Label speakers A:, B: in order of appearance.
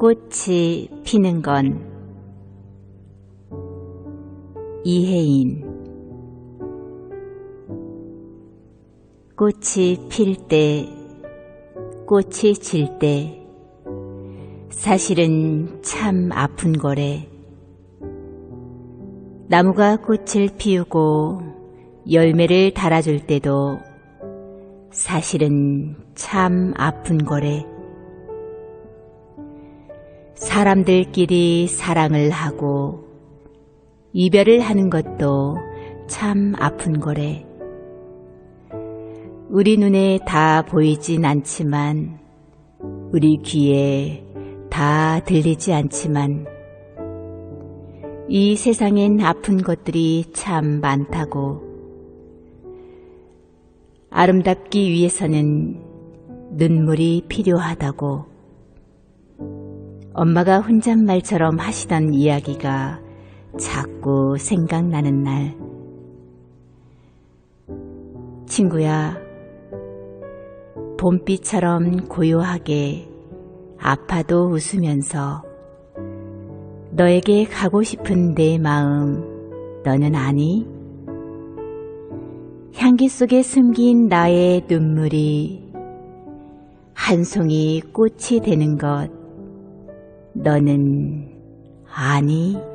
A: 꽃이 피는 건 이혜인 꽃이 필 때, 꽃이 질 때, 사실은 참 아픈 거래. 나무가 꽃을 피우고 열매를 달아줄 때도 사실은 참 아픈 거래. 사람들끼리 사랑을 하고 이별을 하는 것도 참 아픈 거래. 우리 눈에 다 보이진 않지만, 우리 귀에 다 들리지 않지만, 이 세상엔 아픈 것들이 참 많다고. 아름답기 위해서는 눈물이 필요하다고. 엄마가 혼잣말처럼 하시던 이야기가 자꾸 생각나는 날. 친구야, 봄비처럼 고요하게 아파도 웃으면서 너에게 가고 싶은 내 마음 너는 아니? 향기 속에 숨긴 나의 눈물이 한 송이 꽃이 되는 것 너는 아니?